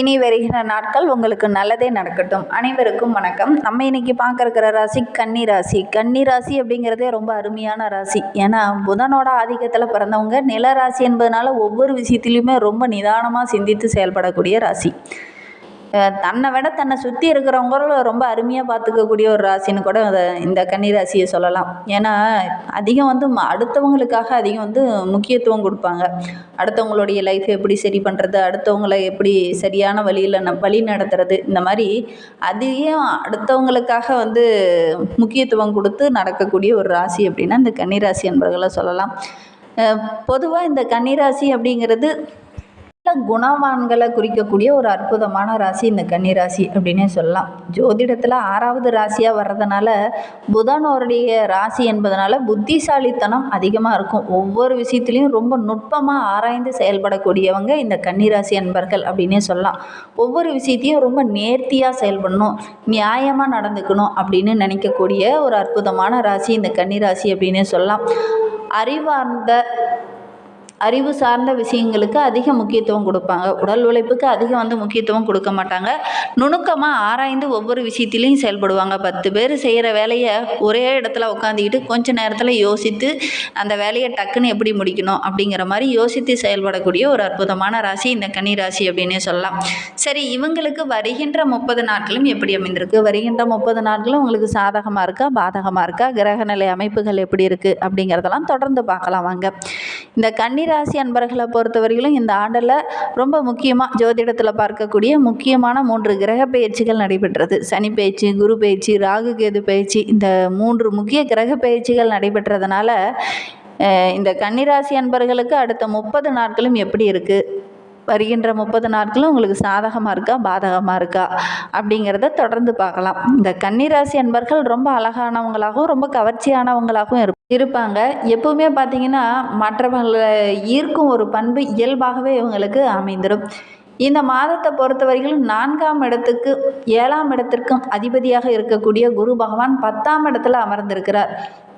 இனி வருகிற நாட்கள் உங்களுக்கு நல்லதே நடக்கட்டும். அனைவருக்கும் வணக்கம். நம்ம இன்னைக்கு பார்க்கற ராசி கன்னி ராசி. கன்னி ராசி அப்படிங்கிறதே ரொம்ப அருமையான ராசி. ஏன்னா புதனோட ஆதிக்கத்தில் பிறந்தவங்க நில ராசி என்பதனால ஒவ்வொரு விஷயத்திலையுமே ரொம்ப நிதானமாக சிந்தித்து செயல்படக்கூடிய ராசி. தன்னை விட தன்னை சுற்றி இருக்கிறவங்களும் ரொம்ப அருமையாக பார்த்துக்கக்கூடிய ஒரு ராசின்னு கூட அதை இந்த கன்னி ராசியை சொல்லலாம். ஏன்னா அதிகம் வந்து அடுத்தவங்களுக்காக அதிகம் வந்து முக்கியத்துவம் கொடுப்பாங்க. அடுத்தவங்களுடைய லைஃப் எப்படி சரி பண்ணுறது அடுத்தவங்களை எப்படி சரியான வழியில் ந வழி நடத்துறது இந்த மாதிரி அதிகம் அடுத்தவங்களுக்காக வந்து முக்கியத்துவம் கொடுத்து நடக்கக்கூடிய ஒரு ராசி அப்படின்னா இந்த கன்னிராசி என்பர்களை சொல்லலாம். பொதுவாக இந்த கன்னிராசி அப்படிங்கிறது நல்ல குணவான்களை குறிக்கக்கூடிய ஒரு அற்புதமான ராசி இந்த கன்னிராசி அப்படின்னே சொல்லலாம். ஜோதிடத்தில் ஆறாவது ராசியாக வர்றதுனால புதனோருடைய ராசி என்பதனால புத்திசாலித்தனம் அதிகமாக இருக்கும். ஒவ்வொரு விஷயத்துலையும் ரொம்ப நுட்பமாக ஆராய்ந்து செயல்படக்கூடியவங்க இந்த கன்னிராசி அன்பர்கள் அப்படின்னே சொல்லலாம். ஒவ்வொரு விஷயத்தையும் ரொம்ப நேர்த்தியாக செயல்படணும் நியாயமாக நடந்துக்கணும் அப்படின்னு நினைக்கக்கூடிய ஒரு அற்புதமான ராசி இந்த கன்னிராசி அப்படின்னே சொல்லலாம். அறிவார்ந்த அறிவு சார்ந்த விஷயங்களுக்கு அதிக முக்கியத்துவம் கொடுப்பாங்க. உடல் உழைப்புக்கு அதிகம் வந்து முக்கியத்துவம் கொடுக்க மாட்டாங்க. நுணுக்கமாக ஆராய்ந்து ஒவ்வொரு விஷயத்திலையும் செயல்படுவாங்க. பத்து பேர் செய்கிற வேலையை ஒரே இடத்துல உட்காந்துக்கிட்டு கொஞ்ச நேரத்தில் யோசித்து அந்த வேலையை டக்குன்னு எப்படி முடிக்கணும் அப்படிங்கிற மாதிரி யோசித்து செயல்படக்கூடிய ஒரு அற்புதமான ராசி இந்த கன்னி ராசி அப்படின்னே சொல்லலாம். சரி இவங்களுக்கு வருகின்ற முப்பது நாட்களும் எப்படி அமைந்திருக்கு? வருகின்ற முப்பது நாட்களும் உங்களுக்கு சாதகமாக இருக்கா? பாதகமாக இருக்கா? கிரகநிலை அமைப்புகள் எப்படி இருக்குது அப்படிங்கிறதெல்லாம் தொடர்ந்து பார்க்கலாம். வாங்க. இந்த கன்னிராசி அன்பர்களை பொறுத்தவரையிலும் இந்த ஆண்டில் ரொம்ப முக்கியமாக ஜோதிடத்தில் பார்க்கக்கூடிய முக்கியமான மூன்று கிரக பயிற்சிகள் நடைபெற்றது. சனி பயிற்சி குரு பயிற்சி ராகு கேது பயிற்சி இந்த மூன்று முக்கிய கிரக பயிற்சிகள் நடைபெற்றதுனால இந்த கன்னிராசி அன்பர்களுக்கு அடுத்த முப்பது நாட்களும் எப்படி இருக்குது வருகின்ற முப்பது நாட்களும் உங்களுக்கு சாதகமாக இருக்கா? பாதகமாக இருக்கா? அப்படிங்கிறத தொடர்ந்து பார்க்கலாம். இந்த கன்னிராசி அன்பர்கள் ரொம்ப அழகானவங்களாகவும் ரொம்ப கவர்ச்சியானவங்களாகவும் இருப்பாங்க. இருப்பாங்க. எப்பவுமே பார்த்தீங்கன்னா மற்றவங்களை ஈர்க்கும் ஒரு பண்பு இயல்பாகவே இவங்களுக்கு அமைந்துடும் இந்த மாதத்தை பொறுத்த வரையிலும் நான்காம் இடத்துக்கு ஏழாம் இடத்திற்கும் அதிபதியாக இருக்கக்கூடிய குரு பகவான் பத்தாம் இடத்துல அமர்ந்திருக்கிறார்.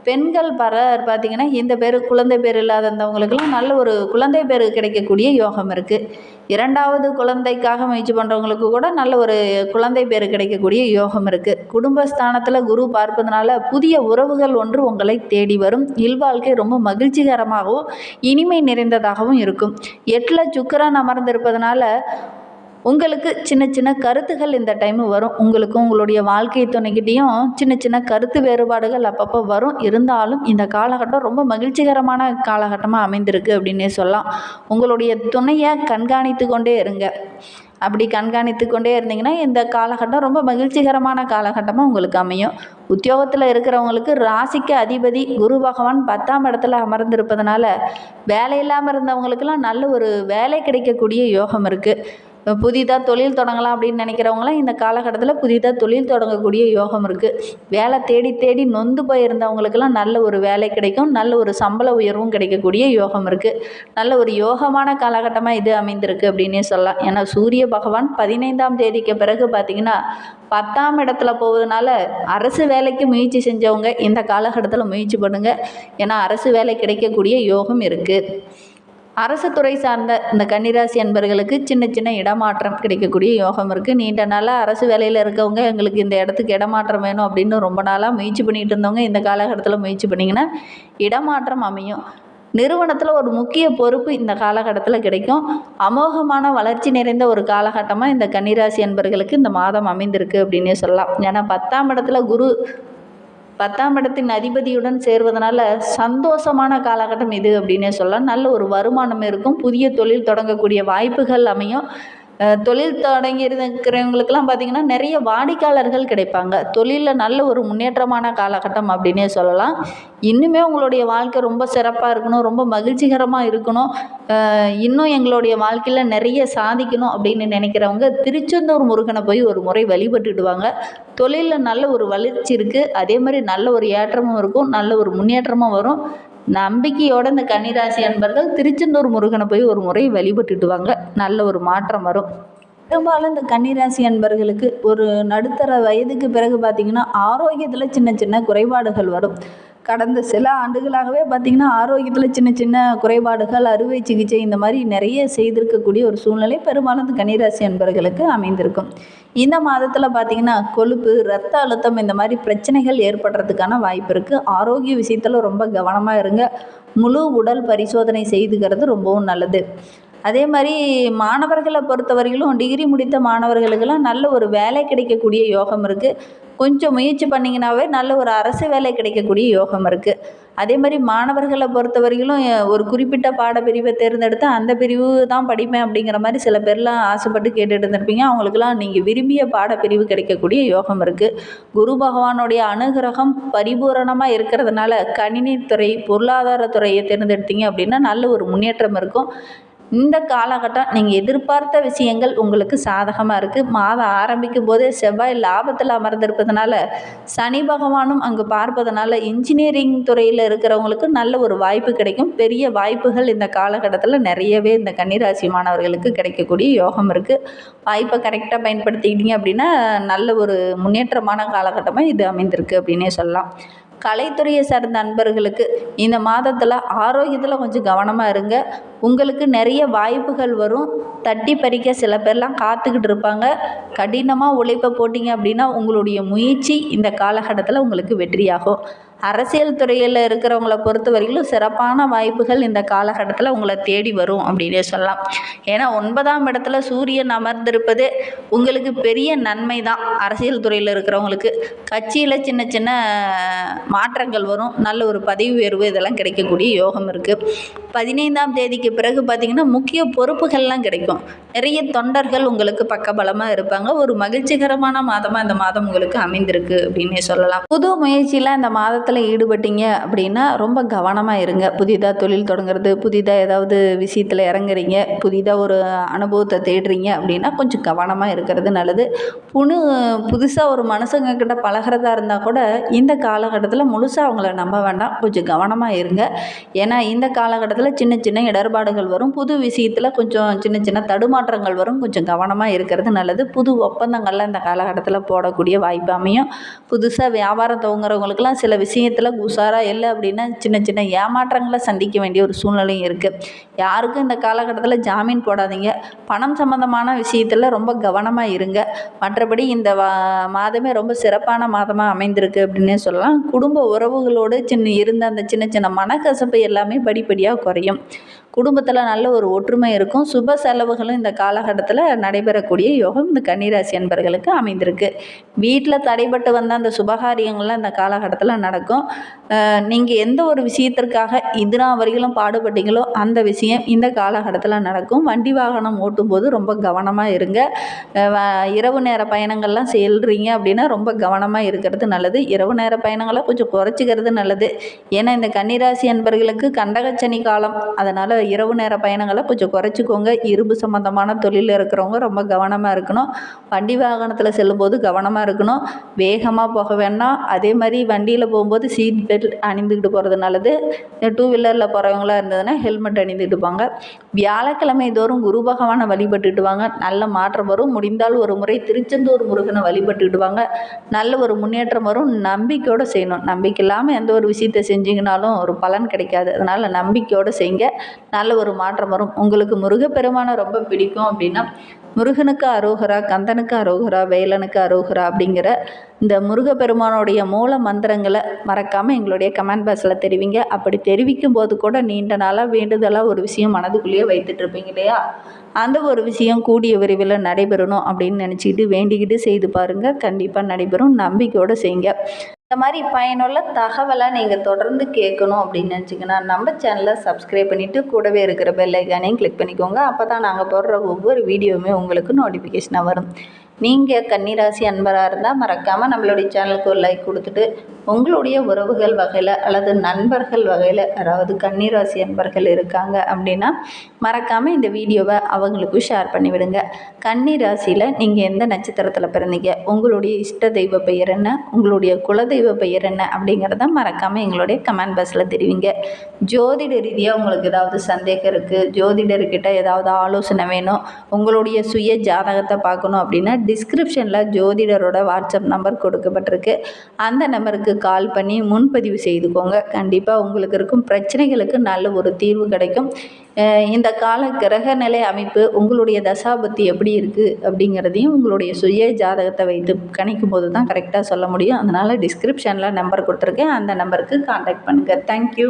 பெண்கள் பலர் பார்த்தீங்கன்னா இந்த பேர் குழந்தை பேர் இல்லாதவங்களுக்கெல்லாம் நல்ல ஒரு குழந்தை பேர் கிடைக்கக்கூடிய யோகம் இருக்குது இரண்டாவது குழந்தைக்காக முயற்சி பண்ணுறவங்களுக்கு கூட நல்ல ஒரு குழந்தை பேர் கிடைக்கக்கூடிய யோகம் இருக்குது குடும்பஸ்தானத்தில் குரு பார்ப்பதனால புதிய உறவுகள் ஒன்று உங்களை தேடி வரும். இல்வாழ்க்கை ரொம்ப மகிழ்ச்சிகரமாகவும் இனிமை நிறைந்ததாகவும் இருக்கும். எட்டில் சுக்கரன் அமர்ந்திருப்பதனால உங்களுக்கு சின்ன சின்ன கருத்துகள் இந்த டைம் வரும். உங்களுக்கும் உங்களுடைய வாழ்க்கை துணைக்கிட்டேயும் சின்ன சின்ன கருத்து வேறுபாடுகள் அப்பப்போ வரும். இருந்தாலும் இந்த காலகட்டம் ரொம்ப மகிழ்ச்சிகரமான காலகட்டமாக அமைந்திருக்கு அப்படின்னே சொல்லலாம். உங்களுடைய துணையை கண்காணித்து கொண்டே இருங்க. அப்படி கண்காணித்து கொண்டே இருந்தீங்கன்னா இந்த காலகட்டம் ரொம்ப மகிழ்ச்சிகரமான காலகட்டமாக உங்களுக்கு அமையும். உத்தியோகத்தில் இருக்கிறவங்களுக்கு ராசிக்கு அதிபதி குரு பகவான் பத்தாம் இடத்துல அமர்ந்திருப்பதனால வேலை இல்லாமல் இருந்தவங்களுக்கெல்லாம் நல்ல ஒரு வேலை கிடைக்கக்கூடிய யோகம் இருக்குது இப்போ புதிதாக தொழில் தொடங்கலாம் அப்படின்னு நினைக்கிறவங்களாம் இந்த காலகட்டத்தில் புதிதாக தொழில் தொடங்கக்கூடிய யோகம் இருக்குது வேலை தேடி தேடி நொந்து போயிருந்தவங்களுக்கெல்லாம் நல்ல ஒரு வேலை கிடைக்கும். நல்ல ஒரு சம்பள உயர்வும் கிடைக்கக்கூடிய யோகம் இருக்குது நல்ல ஒரு யோகமான காலகட்டமாக இது அமைந்திருக்கு அப்படின்னே சொல்லலாம். ஏன்னா சூரிய பகவான் பதினைந்தாம் தேதிக்கு பிறகு பார்த்திங்கன்னா பத்தாம் இடத்துல போவதனால அரசு வேலைக்கு முயற்சி செஞ்சவங்க இந்த காலகட்டத்தில் முயற்சி பண்ணுங்கள் ஏன்னா அரசு வேலை கிடைக்கக்கூடிய யோகம் இருக்குது அரசு துறை சார்ந்த இந்த கன்னிராசி அன்பர்களுக்கு சின்ன சின்ன இடமாற்றம் கிடைக்கக்கூடிய யோகம் இருக்குது நீண்ட நாளாக அரசு வேலையில் இருக்கவங்க எங்களுக்கு இந்த இடத்துக்கு இடமாற்றம் வேணும் அப்படின்னு ரொம்ப நாளாக முயற்சி பண்ணிகிட்டு இருந்தவங்க இந்த காலகட்டத்தில் முயற்சி பண்ணிங்கன்னா இடமாற்றம் அமையும். நிறுவனத்தில் ஒரு முக்கிய பொறுப்பு இந்த காலகட்டத்தில் கிடைக்கும். அமோகமான வளர்ச்சி நிறைந்த ஒரு காலகட்டமாக இந்த கன்னிராசி அன்பர்களுக்கு இந்த மாதம் அமைந்திருக்கு அப்படின்னே சொல்லலாம். ஏன்னா பத்தாம் இடத்துல குரு பத்தாம் இடத்தின் அதிபதியுடன் சேர்வதனால சந்தோஷமான காலகட்டம் இது அப்படின்னே சொல்லலாம். நல்ல ஒரு வருமானம் இருக்கும். புதிய தொழில் தொடங்கக்கூடிய வாய்ப்புகள் அமையும். தொழில் தொடங்கி இருக்கிறவங்களுக்குலாம் பார்த்திங்கன்னா நிறைய வாடிக்கையாளர்கள் கிடைப்பாங்க. தொழிலில் நல்ல ஒரு முன்னேற்றமான காலகட்டம் அப்படின்னே சொல்லலாம். இன்னுமே உங்களுடைய வாழ்க்கை ரொம்ப சிறப்பாக இருக்கணும் ரொம்ப மகிழ்ச்சிகரமாக இருக்கணும். இன்னும் எங்களுடைய வாழ்க்கையில் நிறைய சாதிக்கணும் அப்படின்னு நினைக்கிறவங்க திருச்செந்தூர் முருகனை போய் ஒரு முறை வழிபட்டுடுவாங்க. தொழிலில் நல்ல ஒரு வளர்ச்சி இருக்குது அதே மாதிரி நல்ல ஒரு ஏற்றமும் இருக்கும் நல்ல ஒரு முன்னேற்றமும் வரும். நம்பிக்கையோட இந்த கன்னிராசி அன்பர்கள் திருச்செந்தூர் முருகனை போய் ஒரு முறை வழிபட்டுட்டு வாங்க. நல்ல ஒரு மாற்றம் வரும். பெரும்பாலும் இந்த கன்னிராசி அன்பர்களுக்கு ஒரு நடுத்தர வயதுக்கு பிறகு பார்த்திங்கன்னா ஆரோக்கியத்தில் சின்ன சின்ன குறைபாடுகள் வரும். கடந்த சில ஆண்டுகளாகவே பார்த்திங்கன்னா ஆரோக்கியத்தில் சின்ன சின்ன குறைபாடுகள் அறுவை சிகிச்சை இந்த மாதிரி நிறைய செய்திருக்கக்கூடிய ஒரு சூழ்நிலை பெரும்பாலும் கன்னிராசி அன்பர்களுக்கு அமைந்திருக்கும். இந்த மாதத்தில் பார்த்திங்கன்னா கொழுப்பு ரத்த அழுத்தம் இந்த மாதிரி பிரச்சனைகள் ஏற்படுறதுக்கான வாய்ப்பு இருக்குது ஆரோக்கிய விஷயத்தில் ரொம்ப கவனமாக இருங்க. முழு உடல் பரிசோதனை செய்துக்கிறது ரொம்பவும் நல்லது. அதே மாதிரி மாணவர்களை பொறுத்தவரையிலும் டிகிரி முடித்த மாணவர்களுக்கெல்லாம் நல்ல ஒரு வேலை கிடைக்கக்கூடிய யோகம் இருக்குது கொஞ்சம் முயற்சி பண்ணிங்கனாவே நல்ல ஒரு அரசு வேலை கிடைக்கக்கூடிய யோகம் இருக்குது அதே மாதிரி மாணவர்களை பொறுத்தவரையிலும் ஒரு குறிப்பிட்ட பாடப்பிரிவை தேர்ந்தெடுத்து அந்த பிரிவு தான் படிப்பேன் அப்படிங்கிற மாதிரி சில பேர்லாம் ஆசைப்பட்டு கேட்டுட்டு இருந்திருப்பீங்க. அவங்களுக்குலாம் நீங்கள் விரும்பிய பாடப்பிரிவு கிடைக்கக்கூடிய யோகம் இருக்குது குரு பகவானுடைய அனுகிரகம் பரிபூரணமாக இருக்கிறதுனால கணினித்துறை பொருளாதாரத்துறையை தேர்ந்தெடுத்தீங்க அப்படின்னா நல்ல ஒரு முன்னேற்றம் இருக்கும். இந்த காலகட்டம் நீங்கள் எதிர்பார்த்த விஷயங்கள் உங்களுக்கு சாதகமாக இருக்குது மாதம் ஆரம்பிக்கும் போதே செவ்வாய் லாபத்தில் அமர்ந்திருப்பதனால சனி பகவானும் அங்கு பார்ப்பதனால இன்ஜினியரிங் துறையில் இருக்கிறவங்களுக்கு நல்ல ஒரு வாய்ப்பு கிடைக்கும். பெரிய வாய்ப்புகள் இந்த காலகட்டத்தில் நிறையவே இந்த கன்னிராசி மாணவர்களுக்கு கிடைக்கக்கூடிய யோகம் இருக்குது வாய்ப்பை கரெக்டாக பயன்படுத்திக்கிட்டீங்க அப்படின்னா நல்ல ஒரு முன்னேற்றமான காலகட்டமாக இது அமைந்திருக்கு அப்படின்னே சொல்லலாம். கலைத்துறையை சார்ந்த நண்பர்களுக்கு இந்த மாதத்தில் ஆரோக்கியத்தில் கொஞ்சம் கவனமாக இருங்க. உங்களுக்கு நிறைய வாய்ப்புகள் வரும். தட்டி பறிக்க சில பேர்லாம் காத்துக்கிட்டு இருப்பாங்க. கடினமாக உழைப்பை போட்டிங்க அப்படின்னா உங்களுடைய முயற்சி இந்த காலகட்டத்தில் உங்களுக்கு வெற்றியாகும். அரசியல் துறையில் இருக்கிறவங்கள பொறுத்த வரையிலும் சிறப்பான வாய்ப்புகள் இந்த காலகட்டத்தில் உங்களை தேடி வரும் அப்படின்னே சொல்லலாம். ஏன்னா ஒன்பதாம் இடத்துல சூரியன் அமர்ந்திருப்பது உங்களுக்கு பெரிய நன்மை தான் அரசியல் துறையில் இருக்கிறவங்களுக்கு கட்சியில் சின்ன சின்ன மாற்றங்கள் வரும். நல்ல ஒரு பதவி உயர்வு இதெல்லாம் கிடைக்கக்கூடிய யோகம் இருக்குது பதினைந்தாம் தேதிக்கு பிறகு பார்த்திங்கன்னா முக்கிய பொறுப்புகள்லாம் கிடைக்கும். நிறைய தொண்டர்கள் உங்களுக்கு பக்கபலமாக இருப்பாங்க. ஒரு மகிழ்ச்சிகரமான மாதமாக இந்த மாதம் உங்களுக்கு அமைந்திருக்கு அப்படின்னே சொல்லலாம். புது முயற்சியில் இந்த மாதத்தில் ஈடுபட்டீங்க அப்படின்னா ரொம்ப கவனமாக இருங்க. புதிதாக தொழில் தொடங்குறது புதிதாக ஏதாவது விஷயத்தில் இறங்குறீங்க புதிதாக ஒரு அனுபவத்தை தேடுறீங்க அப்படின்னா கொஞ்சம் கவனமாக இருக்கிறது நல்லது. புனு புதுசாக ஒரு மனுஷங்கக்கிட்ட பழகிறதா இருந்தால் கூட இந்த காலகட்டத்தில் முழுசாக அவங்கள நம்ப வேண்டாம். கொஞ்சம் கவனமாக இருங்க. ஏன்னா இந்த காலகட்டத்தில் சின்ன சின்ன இடர்பாடுகள் வரும். புது விஷயத்தில் கொஞ்சம் சின்ன சின்ன தடுமாற்றங்கள் வரும். கொஞ்சம் கவனமாக இருக்கிறது நல்லது. புது ஒப்பந்தங்கள்லாம் இந்த காலகட்டத்தில் போடக்கூடிய வாய்ப்பு அமையும். புதுசாக வியாபாரம் துவங்குறவங்களுக்குலாம் சில விஷயத்தில் உஷாராக இல்லை அப்படின்னா சின்ன சின்ன ஏமாற்றங்களை சந்திக்க வேண்டிய ஒரு சூழ்நிலையும் இருக்குது யாருக்கும் இந்த காலகட்டத்தில் ஜாமீன் போடாதீங்க. பணம் சம்மந்தமான விஷயத்தில் ரொம்ப கவனமாக இருங்க. மற்றபடி இந்த மாதமே ரொம்ப சிறப்பான மாதமாக அமைந்திருக்கு அப்படின்னே சொல்லலாம். குடும்ப உறவுகளோடு சின்ன இருந்த அந்த சின்ன சின்ன மனக்கசப்பு எல்லாமே படிப்படியாக குறையும். குடும்பத்தில் நல்ல ஒரு ஒற்றுமை இருக்கும். சுப செலவுகளும் இந்த காலகட்டத்தில் நடைபெறக்கூடிய யோகம் இந்த கன்னிராசி என்பர்களுக்கு அமைந்திருக்கு. வீட்டில் தடைபட்டு வந்த அந்த சுபகாரியங்கள்லாம் இந்த காலகட்டத்தில் நடக்கும். நீங்கள் எந்த ஒரு விஷயத்திற்காக இதுனா வரையிலும் பாடுபட்டீங்களோ அந்த விஷயம் இந்த காலகட்டத்தில் நடக்கும். வண்டி வாகனம் ஓட்டும்போது ரொம்ப கவனமாக இருங்க. இரவு நேர பயணங்கள்லாம் செல்றீங்க அப்படின்னா ரொம்ப கவனமாக இருக்கிறது நல்லது. இரவு நேர பயணங்களை கொஞ்சம் குறைச்சிக்கிறது நல்லது. ஏன்னா இந்த கன்னிராசி அன்பர்களுக்கு கண்டகச்சனி காலம். அதனால் இரவு நேர பயணங்களை கொஞ்சம் குறைச்சிக்கோங்க. இரும்பு சம்மந்தமான தொழிலில் இருக்கிறவங்க ரொம்ப கவனமாக இருக்கணும். வண்டி வாகனத்தில் செல்லும்போது கவனமாக இருக்கணும். வேகமாக போக வேண்டாம். அதே மாதிரி வண்டியில் போகும்போது சீட் பெல்ட் அணிந்துக்கிட்டு போகிறது நல்லது. டூ வீலரில் போகிறவங்களா இருந்ததுன்னா ஹெல்மெட் அணிந்துக்கிட்டு போங்க. வியாழக்கிழமை தோறும் குரு பகவானை வழிபட்டுட்டு வாங்க. நல்ல மாற்றம் வரும். முடிந்தால் ஒரு முறை திருச்செந்தூர் முருகனை வழிபட்டுக்கிட்டு வாங்க. நல்ல ஒரு முன்னேற்றம் வரும். நம்பிக்கையோடு செய்யணும். நம்பிக்கை இல்லாமல் எந்த ஒரு விஷயத்தை செஞ்சிங்கனாலும் ஒரு பலன் கிடைக்காது. அதனால் நம்பிக்கையோடு செய்யுங்க. நல்ல ஒரு மாற்றம் வரும். உங்களுக்கு முருகப்பெருமானை ரொம்ப பிடிக்கும் அப்படின்னா முருகனுக்கு அரோகரா கந்தனுக்கு அரோகரா வேலனுக்கு அரோகரா அப்படிங்கிற இந்த முருகப்பெருமானுடைய மூல மந்திரங்களை மறக்காமல் எங்களுடைய கமெண்ட் பாக்ஸில் தெரிவிங்க. அப்படி தெரிவிக்கும் போது கூட நீண்ட நாளாக வேண்டுதலாக ஒரு விஷயம் மனதுக்குள்ளேயே வைத்துட்டு இருப்பீங்க இல்லையா? அந்த ஒரு விஷயம் கூடிய விரைவில் நடைபெறணும் அப்படின்னு நினச்சிக்கிட்டு வேண்டிக்கிட்டு செய்து பாருங்கள் கண்டிப்பாக நடைபெறும். நம்பிக்கையோடு செய்யுங்க. இந்த மாதிரி பயனுள்ள தகவலை நீங்கள் தொடர்ந்து கேட்கணும் அப்படின்னு நினச்சிங்கன்னா நம்ம சேனலை சப்ஸ்கிரைப் பண்ணிவிட்டு கூடவே இருக்கிற பெல் ஐக்கானையும் கிளிக் பண்ணிக்கோங்க. அப்போ தான் நாங்கள் போடுற ஒவ்வொரு வீடியோவுமே உங்களுக்கு நோட்டிஃபிகேஷனாக வரும். நீங்கள் கன்னிராசி அன்பராக இருந்தால் மறக்காமல் நம்மளுடைய சேனலுக்கு ஒரு லைக் கொடுத்துட்டு உங்களுடைய உறவுகள் வகையில் அல்லது நண்பர்கள் வகையில் யாராவது கன்னிராசி அன்பர்கள் இருக்காங்க அப்படின்னா மறக்காமல் இந்த வீடியோவை அவங்களுக்கும் ஷேர் பண்ணிவிடுங்க. கன்னிராசியில் நீங்கள் எந்த நட்சத்திரத்தில் பிறந்தீங்க? உங்களுடைய இஷ்ட தெய்வ பெயர் என்ன? உங்களுடைய குலதெய்வ பெயர் என்ன? அப்படிங்கிறத மறக்காமல் எங்களுடைய கமெண்ட் பாக்ஸில் தெரிவிங்க. ஜோதிட ரீதியாக உங்களுக்கு ஏதாவது சந்தேகம் இருக்குது ஜோதிடர்கிட்ட ஏதாவது ஆலோசனை வேணும்? உங்களுடைய சுய ஜாதகத்தை பார்க்கணும் அப்படின்னா டிஸ்கிரிப்ஷனில் ஜோதிடரோட வாட்ஸ்அப் நம்பர் கொடுக்கப்பட்டிருக்கு. அந்த நம்பருக்கு கால் பண்ணி முன்பதிவு செய்துக்கோங்க. கண்டிப்பாக உங்களுக்கு இருக்கும் பிரச்சனைகளுக்கு நல்ல ஒரு தீர்வு கிடைக்கும். இந்த கால கிரக நிலை அமைப்பு உங்களுடைய தசாபத்தி எப்படி இருக்குது அப்படிங்கிறதையும் உங்களுடைய சுய ஜாதகத்தை வைத்து கணிக்கும் போது தான் கரெக்டாக சொல்ல முடியும். அதனால் டிஸ்கிரிப்ஷனில் நம்பர் கொடுத்துருக்கேன். அந்த நம்பருக்கு காண்டாக்ட் பண்ணுங்கள் தேங்க்யூ